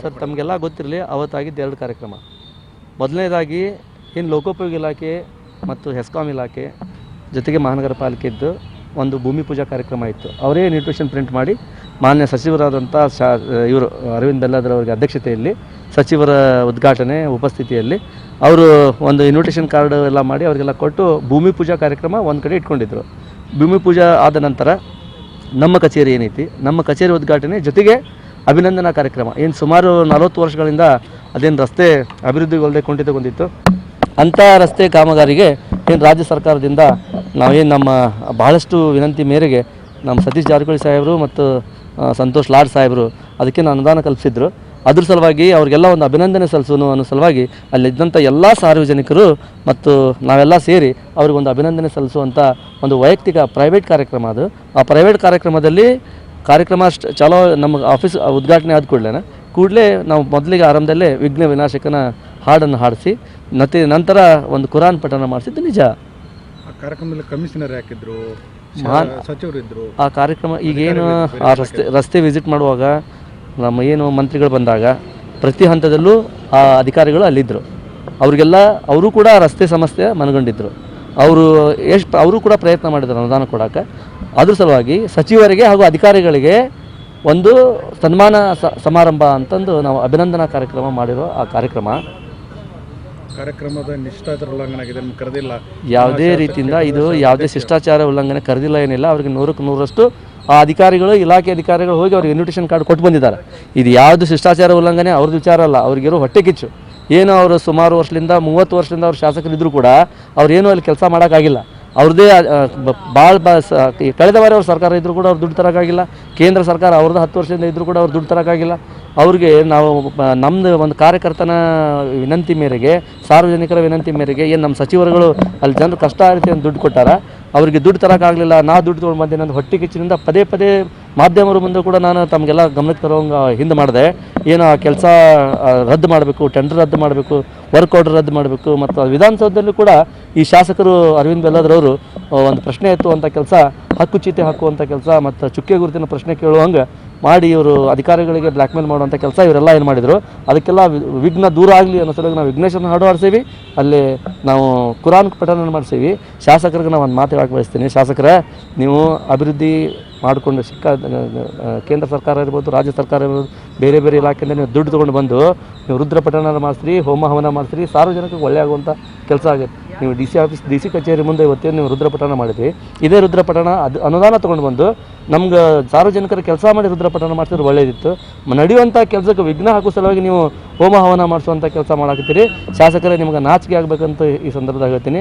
Sir, ತಮಗೆಲ್ಲ ಗೊತ್ತಿರಲಿ, ಅವತ್ತಾಗಿದ್ದು ಎರಡು ಕಾರ್ಯಕ್ರಮ. ಮೊದಲನೇದಾಗಿ ಇನ್ನು ಲೋಕೋಪಯೋಗಿ ಇಲಾಖೆ ಮತ್ತು ಹೆಸ್ಕಾಂ ಇಲಾಖೆ ಜೊತೆಗೆ ಮಹಾನಗರ ಪಾಲಿಕೆದ್ದು ಒಂದು ಭೂಮಿ ಪೂಜಾ ಕಾರ್ಯಕ್ರಮ ಇತ್ತು. ಅವರೇ ನ್ಯೂಟ್ರಿಷನ್ ಪ್ರಿಂಟ್ ಮಾಡಿ ಮಾನ್ಯ ಸಚಿವರಾದಂಥ ಶಾ, ಇವರು ಅರವಿಂದ್ ಬೆಲ್ಲಾದ್ರ ಅವರಿಗೆ ಅಧ್ಯಕ್ಷತೆಯಲ್ಲಿ, ಸಚಿವರ ಉದ್ಘಾಟನೆ ಉಪಸ್ಥಿತಿಯಲ್ಲಿ ಅವರು ಒಂದು ಇನ್ವಿಟೇಷನ್ ಕಾರ್ಡ್ ಎಲ್ಲ ಮಾಡಿ ಅವರಿಗೆಲ್ಲ ಕೊಟ್ಟು ಭೂಮಿ ಪೂಜಾ ಕಾರ್ಯಕ್ರಮ ಒಂದು ಕಡೆ ಇಟ್ಕೊಂಡಿದ್ದರು ಭೂಮಿ ಪೂಜಾ ಆದ ನಂತರ ನಮ್ಮ ಕಚೇರಿ ಏನೈತಿ? ನಮ್ಮ ಕಚೇರಿ ಉದ್ಘಾಟನೆ ಜೊತೆಗೆ ಅಭಿನಂದನಾ ಕಾರ್ಯಕ್ರಮ. ಏನು ಸುಮಾರು ನಲವತ್ತು ವರ್ಷಗಳಿಂದ ಅದೇನು ರಸ್ತೆ ಅಭಿವೃದ್ಧಿಗೊಳ್ಳದೆ ಕುಂಠಿತಗೊಂಡಿತ್ತು ಅಂಥ ರಸ್ತೆ ಕಾಮಗಾರಿಗೆ ಏನು ರಾಜ್ಯ ಸರ್ಕಾರದಿಂದ ನಾವೇನು ನಮ್ಮ ಬಹಳಷ್ಟು ವಿನಂತಿ ಮೇರೆಗೆ ನಮ್ಮ ಸತೀಶ್ ಜಾರಕಿಹೊಳಿ ಸಾಹೇಬರು ಮತ್ತು ಸಂತೋಷ್ ಲಾಡ್ ಸಾಹೇಬರು ಅದಕ್ಕೆ ಅನುದಾನ ಕಲ್ಪಿಸಿದ್ರು. ಅದ್ರ ಸಲುವಾಗಿ ಅವ್ರಿಗೆಲ್ಲ ಒಂದು ಅಭಿನಂದನೆ ಸಲ್ಲಿಸೋನು ಅನ್ನೋ ಸಲುವಾಗಿ ಅಲ್ಲಿದ್ದಂಥ ಎಲ್ಲ ಸಾರ್ವಜನಿಕರು ಮತ್ತು ನಾವೆಲ್ಲ ಸೇರಿ ಅವ್ರಿಗೊಂದು ಅಭಿನಂದನೆ ಸಲ್ಲಿಸುವಂಥ ಒಂದು ವೈಯಕ್ತಿಕ ಪ್ರೈವೇಟ್ ಕಾರ್ಯಕ್ರಮ ಅದು. ಆ ಪ್ರೈವೇಟ್ ಕಾರ್ಯಕ್ರಮದಲ್ಲಿ ಕಾರ್ಯಕ್ರಮ ಚಲೋ ಚಾಲೋ ನಮ್ಮ ಆಫೀಸ್ ಉದ್ಘಾಟನೆ ಆದ ಕೂಡಲೇ ಕೂಡಲೇ ನಾವು ಮೊದಲಿಗೆ ಆರಂಭದಲ್ಲೇ ವಿಘ್ನ ವಿನಾಶಕನ ಹಾಡನ್ನು ಹಾಡಿಸಿ ಮತ್ತೆ ನಂತರ ಒಂದು ಕುರಾನ್ ಪಠನ ಮಾಡಿಸಿದ್ದು ನಿಜ. ಆ ಕಾರ್ಯಕ್ರಮದಲ್ಲಿ ಕಮಿಷನರ್ ಯಾಕಿದ್ರು ಮಹಾನ್- ಆ ಕಾರ್ಯಕ್ರಮ ಈಗೇನು ಆ ರಸ್ತೆ ರಸ್ತೆ ವಿಸಿಟ್ ಮಾಡುವಾಗ ನಮ್ಮ ಏನು ಮಂತ್ರಿಗಳು ಬಂದಾಗ ಪ್ರತಿ ಹಂತದಲ್ಲೂ ಆ ಅಧಿಕಾರಿಗಳು ಅಲ್ಲಿದ್ದರು ಅವರಿಗೆಲ್ಲ ಅವರು ಕೂಡ ರಸ್ತೆ ಸಮಸ್ಯೆ ಮನಗಂಡಿದ್ದರು ಅವರು ಎಷ್ಟು ಅವರು ಕೂಡ ಪ್ರಯತ್ನ ಮಾಡಿದ್ರು ಅನುದಾನ ಕೊಡೋಕೆ ಅದ್ರ ಸಲುವಾಗಿ ಸಚಿವರಿಗೆ ಹಾಗೂ ಅಧಿಕಾರಿಗಳಿಗೆ ಒಂದು ಸನ್ಮಾನ ಸಮಾರಂಭ ಅಂತಂದು ನಾವು ಅಭಿನಂದನಾ ಕಾರ್ಯಕ್ರಮ ಮಾಡಿರೋ ಆ ಕಾರ್ಯಕ್ರಮ. ಕಾರ್ಯಕ್ರಮದ ನಿಷ್ಠಾಚಾರ ಉಲ್ಲಂಘನೆ ಆಗಿದೆ ಕರೆದಿಲ್ಲ? ಯಾವುದೇ ರೀತಿಯಿಂದ ಇದು ಯಾವುದೇ ಶಿಷ್ಟಾಚಾರ ಉಲ್ಲಂಘನೆ ಕರೆದಿಲ್ಲ ಏನಿಲ್ಲ ಅವ್ರಿಗೆ ನೂರಕ್ಕೆ ನೂರಷ್ಟು ಆ ಅಧಿಕಾರಿಗಳು ಇಲಾಖೆ ಅಧಿಕಾರಿಗಳು ಹೋಗಿ ಅವ್ರಿಗೆ ಇನ್ವಿಟೇಷನ್ ಕಾರ್ಡ್ ಕೊಟ್ಟು ಬಂದಿದ್ದಾರೆ. ಇದು ಯಾವುದು ಶಿಷ್ಟಾಚಾರ ಉಲ್ಲಂಘನೆ? ಅವ್ರದ್ದು ವಿಚಾರ ಅಲ್ಲ ಅವ್ರಿಗಿರೋ ಹೊಟ್ಟೆ ಕಿಚ್ಚು. ಏನು ಅವರು ಸುಮಾರು ವರ್ಷದಿಂದ ಮೂವತ್ತು ವರ್ಷದಿಂದ ಅವ್ರು ಶಾಸಕರಿದ್ದರೂ ಕೂಡ ಅವ್ರು ಏನು ಅಲ್ಲಿ ಕೆಲಸ ಮಾಡೋಕ್ಕಾಗಿಲ್ಲ. ಅವ್ರದ್ದೇ ಭಾಳ ಕಳೆದ ಬಾರಿ ಅವ್ರ ಸರ್ಕಾರ ಇದ್ದರೂ ಕೂಡ ಅವ್ರು ದುಡ್ಡು ತರೋಕ್ಕಾಗಿಲ್ಲ ಕೇಂದ್ರ ಸರ್ಕಾರ ಅವ್ರದ್ದು ಹತ್ತು ವರ್ಷದಿಂದ ಇದ್ದರೂ ಕೂಡ ಅವ್ರು ದುಡ್ಡು ತರೋಕ್ಕಾಗಿಲ್ಲ ಅವ್ರಿಗೆ ನಾವು ನಮ್ಮದು ಒಂದು ಕಾರ್ಯಕರ್ತನ ವಿನಂತಿ ಮೇರೆಗೆ, ಸಾರ್ವಜನಿಕರ ವಿನಂತಿ ಮೇರೆಗೆ ಏನು ನಮ್ಮ ಸಚಿವರುಗಳು ಅಲ್ಲಿ ಜನರು ಕಷ್ಟ ಆಗುತ್ತೆ ಅಂತ ದುಡ್ಡು ಕೊಟ್ಟಾರ, ಅವರಿಗೆ ದುಡ್ಡು ತರೋಕ್ಕಾಗಲಿಲ್ಲ ನಾ ದುಡ್ಡು ತೊಗೊಂಡು ಬಂದೆ ಅಂತ ಹೊಟ್ಟೆ ಕಿಚ್ಚಿನಿಂದ ಪದೇ ಪದೇ ಮಾಧ್ಯಮರ ಮುಂದೆ ಕೂಡ ನಾನು ತಮಗೆಲ್ಲ ಗಮನಕ್ಕೆ ತರೋಂಗೆ ಹಿಂದೆ ಮಾಡಿದೆ. ಏನು ಆ ಕೆಲಸ ರದ್ದು ಮಾಡಬೇಕು ಟೆಂಡರ್ ರದ್ದು ಮಾಡಬೇಕು ವರ್ಕ್ ಆರ್ಡರ್ ರದ್ದು ಮಾಡಬೇಕು, ಮತ್ತು ವಿಧಾನಸೌಧದಲ್ಲೂ ಕೂಡ ಈ ಶಾಸಕರು ಅರವಿಂದ್ ಬೆಲ್ಲದ್ರವರು ಒಂದು ಪ್ರಶ್ನೆ ಎತ್ತುವಂಥ ಕೆಲಸ ಹಕ್ಕು ಚೀಟಿ ಹಾಕುವಂಥ ಕೆಲಸ ಮತ್ತು ಚುಕ್ಕೆ ಗುರುತಿನ ಪ್ರಶ್ನೆ ಕೇಳುವಂಗೆ ಮಾಡಿ ಇವರು ಅಧಿಕಾರಿಗಳಿಗೆ ಬ್ಲ್ಯಾಕ್ ಮೇಲ್ ಮಾಡುವಂಥ ಕೆಲಸ ಇವರೆಲ್ಲ ಏನು ಮಾಡಿದರು. ಅದಕ್ಕೆಲ್ಲ ವಿಘ್ನ ದೂರ ಆಗಲಿ ಅನ್ನೋ ಸಲುವಾಗಿ ನಾವು ವಿಘ್ನೇಶ್ವರನ ಹಾಡು ಆಡ್ಸೀವಿ ಅಲ್ಲಿ ನಾವು ಕುರಾನ್ ಪಠನ ಮಾಡಿಸೀವಿ. ಶಾಸಕರಿಗೆ ನಾವು ಒಂದು ಮಾತು ಹೇಳಕ್ಕೆ ಬಯಸ್ತೀನಿ. ಶಾಸಕರ, ನೀವು ಅಭಿವೃದ್ಧಿ ಮಾಡಿಕೊಂಡು ಸಿಕ್ಕ ಕೇಂದ್ರ ಸರ್ಕಾರ ಇರ್ಬೋದು, ರಾಜ್ಯ ಸರ್ಕಾರ ಇರ್ಬೋದು ಬೇರೆ ಬೇರೆ ಇಲಾಖೆಯಿಂದ ನೀವು ದುಡ್ಡು ತೊಗೊಂಡು ಬಂದು ನೀವು ರುದ್ರ ಪಠಣ ಮಾಡಿಸ್ರಿ ಹೋಮ ಹವನ ಮಾಡಿಸ್ರಿ, ಸಾರ್ವಜನಿಕರಿಗೆ ಒಳ್ಳೆ ಆಗುವಂಥ ಕೆಲಸ ಆಗುತ್ತೆ. ನೀವು D C office, D C ಕಚೇರಿ ಮುಂದೆ ಇವತ್ತೇನು ನೀವು ರುದ್ರಪಠಣ ಮಾಡಿದ್ರಿ, ಇದೇ ರುದ್ರಪಠಣ ಅದು ಅನುದಾನ ತೊಗೊಂಡು ಬಂದು ನಮ್ಗೆ ಸಾರ್ವಜನಿಕರ ಕೆಲಸ ಮಾಡಿ ರುದ್ರಪಠಣ ಮಾಡಿಸಿದ್ರೆ ಒಳ್ಳೇದಿತ್ತು. ಮ- ನಡೆಯುವಂಥ ಕೆಲಸಕ್ಕೆ ವಿಘ್ನ ಹಾಕೋ ಸಲುವಾಗಿ ನೀವು ಹೋಮ ಹವನ ಮಾಡಿಸುವಂಥ ಕೆಲಸ ಮಾಡಾಕತ್ತೀರಿ. ಶಾಸಕರೇ, ನಿಮ್ಗೆ ನಾಚಿಕೆ ಆಗಬೇಕಂತ ಈ ಸಂದರ್ಭದಾಗ ಹೇಳ್ತೀನಿ.